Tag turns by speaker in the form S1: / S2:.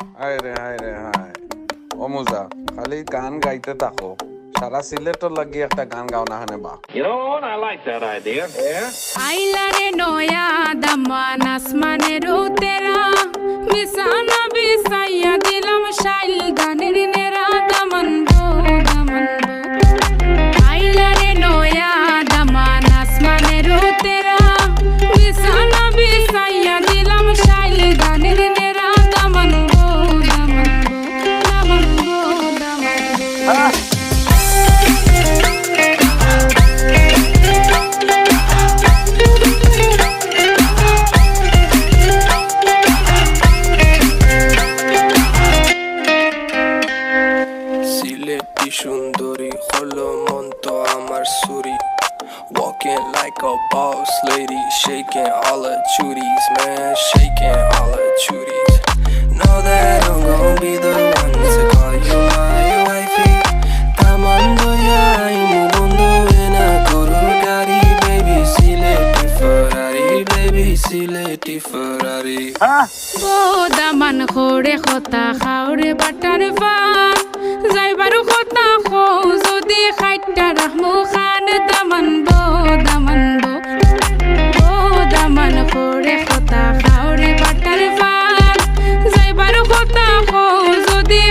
S1: হায় রে হায় রে হায় অমুজা খালি গান গাইতে থাকো সারা সিলেটর লাগি একটা গান গাও না হানে বা
S2: You know what? I like that idea. Yeah.
S3: আইলারে নয়া দামান আসমানের উতেরা বিছানা বিছাইয়া দিলাম শাইল গানের
S4: সুন্দরী হলো মন তো আমার সুরি Walking like a boss lady, shaking all her chuties, man, shaking all her chuties. Sileti Ferrari.
S3: O Daman খোরে খতা খাওরে butter fun যাইবারু খতা খো যদি খাইটা রাখমু খান দামান বো দামান বো ও দামান খোরে খতা খাওরে বাটার ফান যাইবারু খতা খো যদি